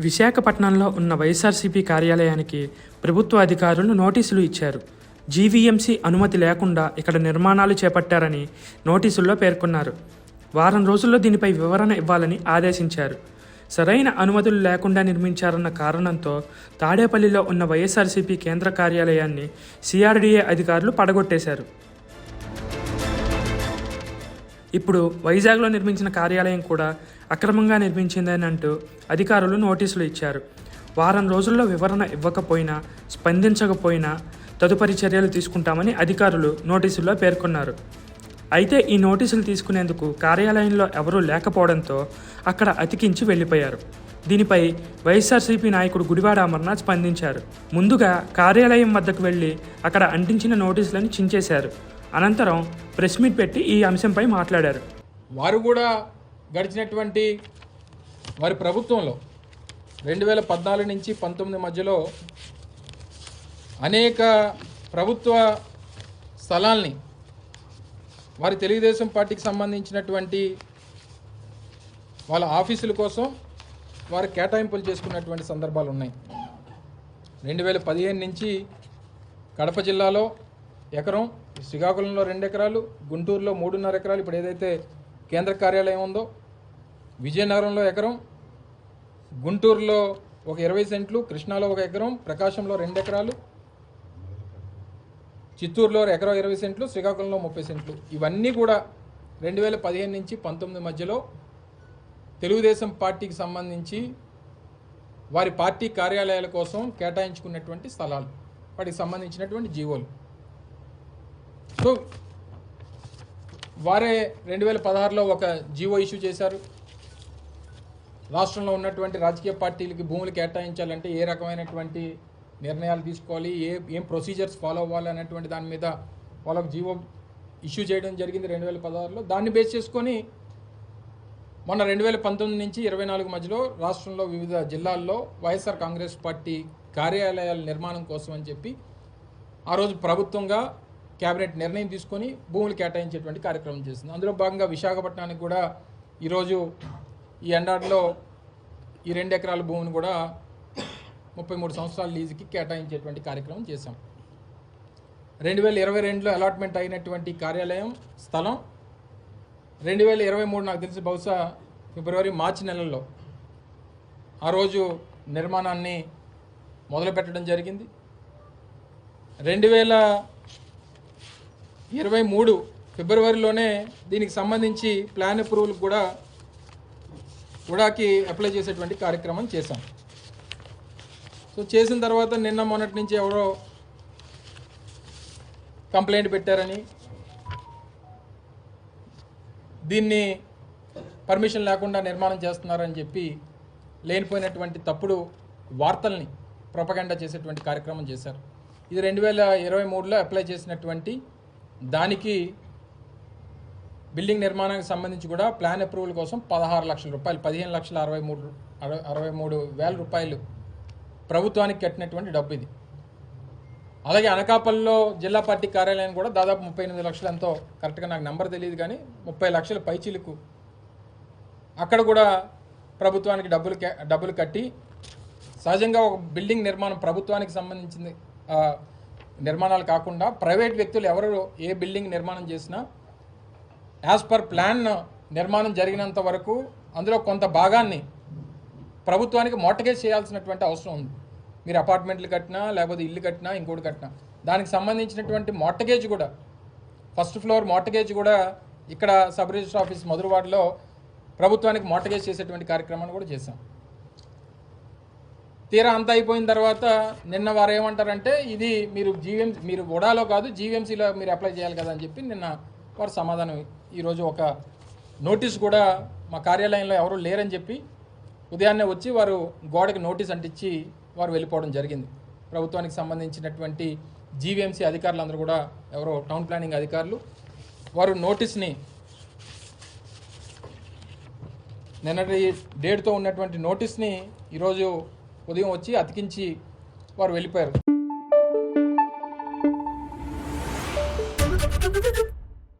విశాఖపట్నంలో ఉన్న వైఎస్ఆర్సీపీ కార్యాలయానికి ప్రభుత్వ అధికారులు నోటీసులు ఇచ్చారు. జీవీఎంసీ అనుమతి లేకుండా ఇక్కడ నిర్మాణాలు చేపట్టారని నోటీసుల్లో పేర్కొన్నారు. వారం రోజుల్లో దీనిపై వివరణ ఇవ్వాలని ఆదేశించారు. సరైన అనుమతులు లేకుండా నిర్మించారన్న కారణంతో తాడేపల్లిలో ఉన్న వైఎస్ఆర్సీపీ కేంద్ర కార్యాలయాన్ని సిఆర్డీఏ అధికారులు పడగొట్టేశారు. ఇప్పుడు వైజాగ్లో నిర్మించిన కార్యాలయం కూడా అక్రమంగా నిర్మించిందని అంటూ అధికారులు నోటీసులు ఇచ్చారు. వారం రోజుల్లో వివరణ ఇవ్వకపోయినా స్పందించకపోయినా తదుపరి చర్యలు తీసుకుంటామని అధికారులు నోటీసుల్లో పేర్కొన్నారు. అయితే ఈ నోటీసులు తీసుకునేందుకు కార్యాలయంలో ఎవరూ లేకపోవడంతో అక్కడ అతికించి వెళ్ళిపోయారు. దీనిపై వైఎస్ఆర్సీపీ నాయకుడు గుడివాడ అమర్నాథ్ స్పందించారు. ముందుగా కార్యాలయం వద్దకు వెళ్ళి అక్కడ అంటించిన నోటీసులను చించేశారు. అనంతరం ప్రెస్ మీట్ పెట్టి ఈ అంశంపై మాట్లాడారు. వారు కూడా గడిచినటువంటి వారి ప్రభుత్వంలో రెండు వేల పద్నాలుగు నుంచి పంతొమ్మిది మధ్యలో అనేక ప్రభుత్వ స్థలాల్ని వారి తెలుగుదేశం పార్టీకి సంబంధించినటువంటి వాళ్ళ ఆఫీసుల కోసం వారు కేటాయింపులు చేసుకున్నటువంటి సందర్భాలు ఉన్నాయి. రెండు వేల పదిహేను నుంచి కడప జిల్లాలో ఎకరం శ్రీకాకుళంలో రెండు ఎకరాలు గుంటూరులో మూడున్నర ఎకరాలు. ఇప్పుడు ఏదైతే కేంద్ర కార్యాలయం ఉందో విజయనగరంలో ఎకరం గుంటూరులో ఒక ఇరవై సెంట్లు కృష్ణాలో ఒక ఎకరం ప్రకాశంలో రెండు ఎకరాలు చిత్తూరులో ఎకరం ఇరవై సెంట్లు శ్రీకాకుళంలో ముప్పై సెంట్లు. ఇవన్నీ కూడా రెండు వేల పదిహేను నుంచి పంతొమ్మిది మధ్యలో తెలుగుదేశం పార్టీకి సంబంధించి వారి పార్టీ కార్యాలయాల కోసం కేటాయించుకున్నటువంటి స్థలాలు. వాటికి సంబంధించినటువంటి జీవోలు. సో వారే రెండు వేల పదహారులో ఒక జీవో ఇష్యూ చేశారు. రాష్ట్రంలో ఉన్నటువంటి రాజకీయ పార్టీలకి భూములు కేటాయించాలంటే ఏ రకమైనటువంటి నిర్ణయాలు తీసుకోవాలి ఏ ఏం ప్రొసీజర్స్ ఫాలో అవ్వాలి అనేటువంటి దాని మీద వాళ్ళకు జీవో ఇష్యూ చేయడం జరిగింది రెండు వేల పదహారులో. దాన్ని బేస్ చేసుకొని మొన్న రెండు వేల పంతొమ్మిది నుంచి ఇరవై నాలుగు మధ్యలో రాష్ట్రంలో వివిధ జిల్లాల్లో వైఎస్ఆర్ కాంగ్రెస్ పార్టీ కార్యాలయాల నిర్మాణం కోసం అని చెప్పి ఆ రోజు ప్రభుత్వంగా కేబినెట్ నిర్ణయం తీసుకొని భూములు కేటాయించేటువంటి కార్యక్రమం చేసింది అందులో భాగంగా విశాఖపట్నానికి కూడా ఈరోజు ఈ ఎండాడిలో ఈ రెండు ఎకరాల భూమిని కూడా ముప్పై మూడు సంవత్సరాల లీజుకి కేటాయించేటువంటి కార్యక్రమం చేశాం. రెండు వేల ఇరవై రెండులో అలాట్మెంట్ అయినటువంటి కార్యాలయం స్థలం రెండు వేల ఇరవై మూడు నాకు తెలిసి బహుశా ఫిబ్రవరి మార్చి నెలల్లో ఆ రోజు నిర్మాణాన్ని మొదలుపెట్టడం జరిగింది. రెండు వేల ఇరవై మూడు ఫిబ్రవరిలోనే దీనికి సంబంధించి ప్లాన్ అప్రూవల్ కూడా ఉడాకి అప్లై చేసేటువంటి కార్యక్రమం చేశాం. సో చేసిన తర్వాత నిన్న మొన్నటి నుంచి ఎవరో కంప్లైంట్ పెట్టారని దీన్ని పర్మిషన్ లేకుండా నిర్మాణం చేస్తున్నారని చెప్పి లేనిపోయినటువంటి తప్పుడు వార్తల్ని ప్రొపగండా చేసేటువంటి కార్యక్రమం చేశారు. ఇది రెండు వేల ఇరవై మూడులో అప్లై చేసినటువంటి దానికి బిల్డింగ్ నిర్మాణానికి సంబంధించి కూడా ప్లాన్ అప్రూవల్ కోసం పదహారు లక్షల రూపాయలు పదిహేను లక్షల అరవై మూడు అరవై మూడు వేల రూపాయలు ప్రభుత్వానికి కట్టినటువంటి డబ్బు ఇది. అలాగే అనకాపల్లిలో జిల్లా పార్టీ కార్యాలయం కూడా దాదాపు ముప్పై ఎనిమిది లక్షలు ఎంతో కరెక్ట్గా నాకు నెంబర్ తెలియదు కానీ ముప్పై లక్షల పైచీలకు అక్కడ కూడా ప్రభుత్వానికి డబ్బులు కే- డబ్బులు కట్టి సహజంగా ఒక బిల్డింగ్ నిర్మాణం ప్రభుత్వానికి సంబంధించింది నిర్మాణాలు కాకుండా ప్రైవేట్ వ్యక్తులు ఎవరు ఏ బిల్డింగ్ నిర్మాణం చేసినా యాజ్ పర్ ప్లాన్ నిర్మాణం జరిగినంత వరకు అందులో కొంత భాగాన్ని ప్రభుత్వానికి మోటగేజ్ చేయాల్సినటువంటి అవసరం ఉంది. మీరు అపార్ట్మెంట్లు కట్టినా లేకపోతే ఇల్లు కట్టినా ఇంకోటి కట్టినా. దానికి సంబంధించినటువంటి మోటగేజ్ కూడా ఫస్ట్ ఫ్లోర్ మోటగేజ్ కూడా ఇక్కడ సబ్ రిజిస్టర్ ఆఫీస్ మధురవాడలో ప్రభుత్వానికి మోటగేజ్ చేసేటువంటి కార్యక్రమాన్ని కూడా చేశాం. తీరా అంతా అయిపోయిన తర్వాత నిన్న వారు ఏమంటారంటే ఇది మీరు జీవీఎం మీరు ఉడాలో కాదు జీవీఎంసీలో మీరు అప్లై చేయాలి కదా అని చెప్పి నిన్న వారు సమాధానం ఈరోజు ఒక నోటీస్ కూడా మా కార్యాలయంలో ఎవరు లేరని చెప్పి ఉదయాన్నే వచ్చి వారు గోడకి నోటీస్ అంటించి వారు వెళ్ళిపోవడం జరిగింది. ప్రభుత్వానికి సంబంధించినటువంటి జీవీఎంసీ అధికారులందరూ కూడా ఎవరో టౌన్ ప్లానింగ్ అధికారులు వారు నోటీస్ని నిన్నటి డేట్తో ఉన్నటువంటి నోటీస్ని ఈరోజు ఉదయం వచ్చి అతికించి వారు వెళ్ళిపోయారు.